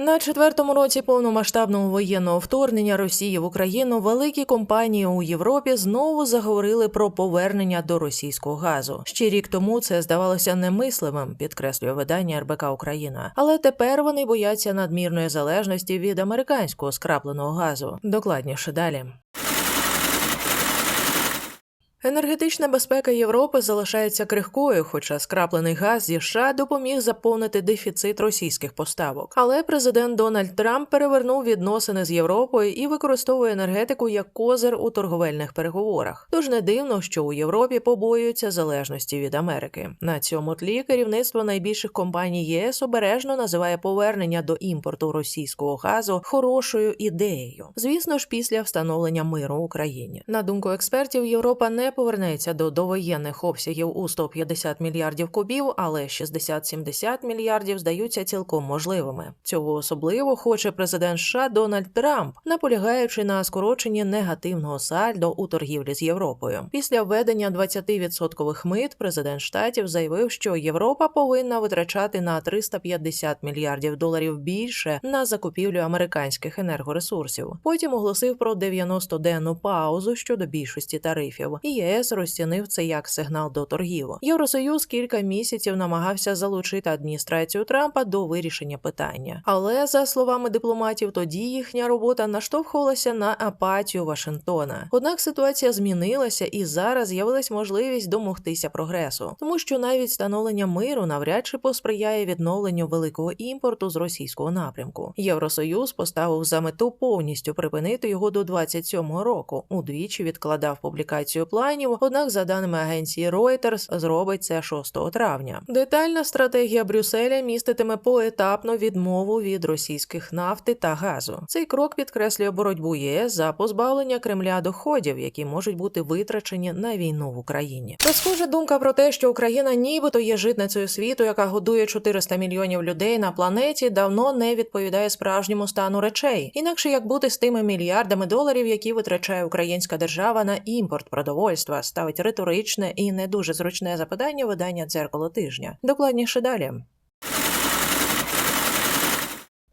На четвертому році повномасштабного воєнного вторгнення Росії в Україну великі компанії у Європі знову заговорили про повернення до російського газу. Ще рік тому це здавалося немислимим, підкреслює видання РБК Україна. Але тепер вони бояться надмірної залежності від американського скрапленого газу. Докладніше далі. Енергетична безпека Європи залишається крихкою, хоча скраплений газ зі США допоміг заповнити дефіцит російських поставок. Але президент Дональд Трамп перевернув відносини з Європою і використовує енергетику як козир у торговельних переговорах. Тож не дивно, що у Європі побоюються залежності від Америки. На цьому тлі керівництво найбільших компаній ЄС обережно називає повернення до імпорту російського газу хорошою ідеєю. Звісно ж, після встановлення миру в Україні. На думку експертів, Європа не повернеться до довоєнних обсягів у 150 мільярдів кубів, але 60-70 мільярдів здаються цілком можливими. Цього особливо хоче президент США Дональд Трамп, наполягаючи на скороченні негативного сальдо у торгівлі з Європою. Після введення 20% мит президент штатів заявив, що Європа повинна витрачати на 350 мільярдів доларів більше на закупівлю американських енергоресурсів. Потім оголосив про 90-денну паузу щодо більшості тарифів. І ЄС розцінив це як сигнал до торгів. Євросоюз кілька місяців намагався залучити адміністрацію Трампа до вирішення питання. Але за словами дипломатів, тоді їхня робота наштовхувалася на апатію Вашингтона. Однак ситуація змінилася, і зараз з'явилась можливість домогтися прогресу, тому що навіть встановлення миру навряд чи посприяє відновленню великого імпорту з російського напрямку. Євросоюз поставив за мету повністю припинити його до 27-го року. Удвічі відкладав публікацію планів. Однак, за даними агенції Reuters, зробить це 6 травня. Детальна стратегія Брюсселя міститиме поетапну відмову від російських нафти та газу. Цей крок підкреслює боротьбу ЄС за позбавлення Кремля доходів, які можуть бути витрачені на війну в Україні. Та схожа думка про те, що Україна нібито є житницею світу, яка годує 400 мільйонів людей на планеті, давно не відповідає справжньому стану речей. Інакше як бути з тими мільярдами доларів, які витрачає українська держава на імпорт продовольства, ставить риторичне і не дуже зручне запитання видання дзеркало тижня. Докладніше далі.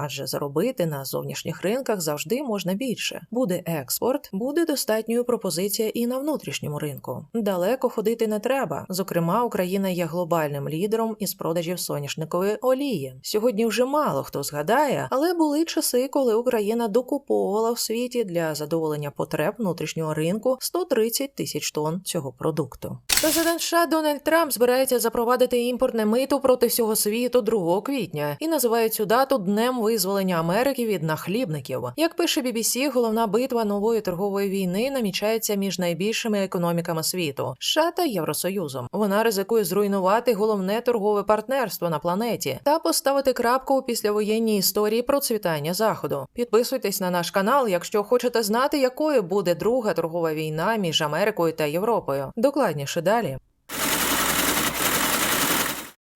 адже заробити на зовнішніх ринках завжди можна більше. Буде експорт, буде достатньою пропозиція і на внутрішньому ринку. Далеко ходити не треба. Зокрема, Україна є глобальним лідером із продажів соняшникової олії. Сьогодні вже мало хто згадає, але були часи, коли Україна докуповувала в світі для задоволення потреб внутрішнього ринку 130 тисяч тонн цього продукту. Президент США Дональд Трамп збирається запровадити імпортне мито проти всього світу 2 квітня і називає цю дату днем визволення Америки від нахлібників. Як пише BBC, головна битва нової торгової війни намічається між найбільшими економіками світу США та Євросоюзом. Вона ризикує зруйнувати головне торгове партнерство на планеті та поставити крапку у післявоєнній історії процвітання заходу. Підписуйтесь на наш канал, якщо хочете знати, якою буде друга торгова війна між Америкою та Європою. Докладніше далі.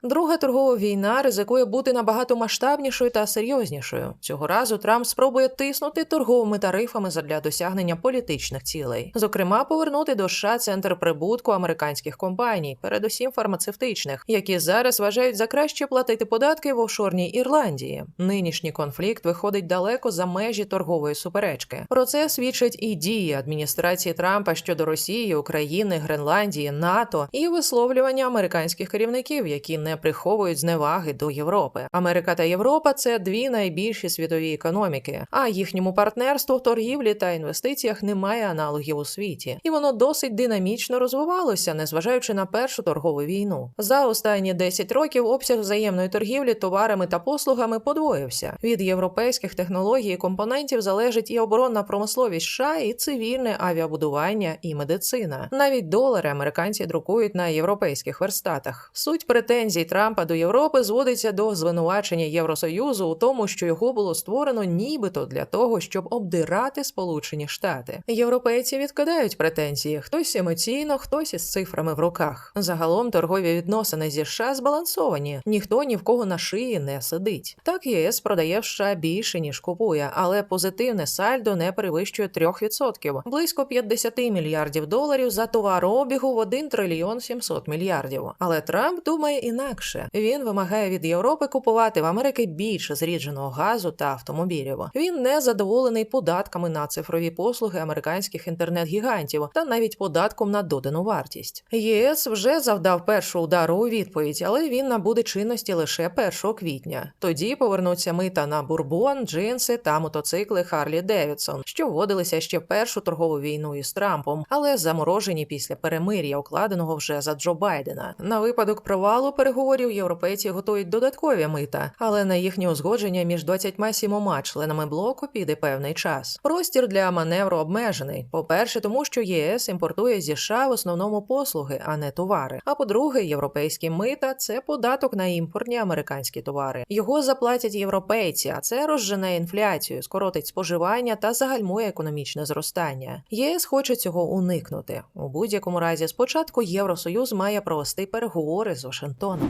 Друга торгова війна ризикує бути набагато масштабнішою та серйознішою. Цього разу Трамп спробує тиснути торговими тарифами задля досягнення політичних цілей, зокрема, повернути до США центр прибутку американських компаній, передусім фармацевтичних, які зараз вважають за краще платити податки в офшорній Ірландії. Нинішній конфлікт виходить далеко за межі торгової суперечки. Про це свідчать і дії адміністрації Трампа щодо Росії, України, Гренландії, НАТО і висловлювання американських керівників, які не приховують зневаги до Європи. Америка та Європа це дві найбільші світові економіки, а їхньому партнерству в торгівлі та інвестиціях немає аналогів у світі, і воно досить динамічно розвивалося, незважаючи на першу торгову війну. За останні 10 років обсяг взаємної торгівлі товарами та послугами подвоївся. Від європейських технологій і компонентів залежить і оборонна промисловість США, і цивільне авіабудування, і медицина. Навіть долари американці друкують на європейських верстатах. Суть претензій Трампа до Європи зводиться до звинувачення Євросоюзу у тому, що його було створено нібито для того, щоб обдирати Сполучені Штати. Європейці відкидають претензії, хтось емоційно, хтось із цифрами в руках. Загалом торгові відносини зі США збалансовані, ніхто ні в кого на шиї не сидить. Так єС продає в США більше ніж купує, але позитивне сальдо не перевищує 3%, близько 50 мільярдів доларів за товарообігу в 1 трильйон 700 мільярдів. Але Трамп думає інакше. Він вимагає від Європи купувати в Америки більше зрідженого газу та автомобілів. Він не задоволений податками на цифрові послуги американських інтернет-гігантів та навіть податком на додану вартість. ЄС вже завдав першого удару у відповідь, але він набуде чинності лише 1 квітня. Тоді повернуться мита на бурбон, джинси та мотоцикли Харлі Девідсон, що вводилися ще в першу торгову війну із Трампом, але заморожені після перемир'я, укладеного вже за Джо Байдена. На випадок провалу переговорів європейці готують додаткові мита, але на їхнє узгодження між 27 членами блоку піде певний час. Простір для маневру обмежений. По-перше, тому що ЄС імпортує зі США в основному послуги, а не товари. А по-друге, європейські мита це податок на імпортні американські товари. Його заплатять європейці, а це розжене інфляцію, скоротить споживання та загальмує економічне зростання. ЄС хоче цього уникнути. У будь-якому разі, спочатку Євросоюз має провести переговори з Вашингтоном.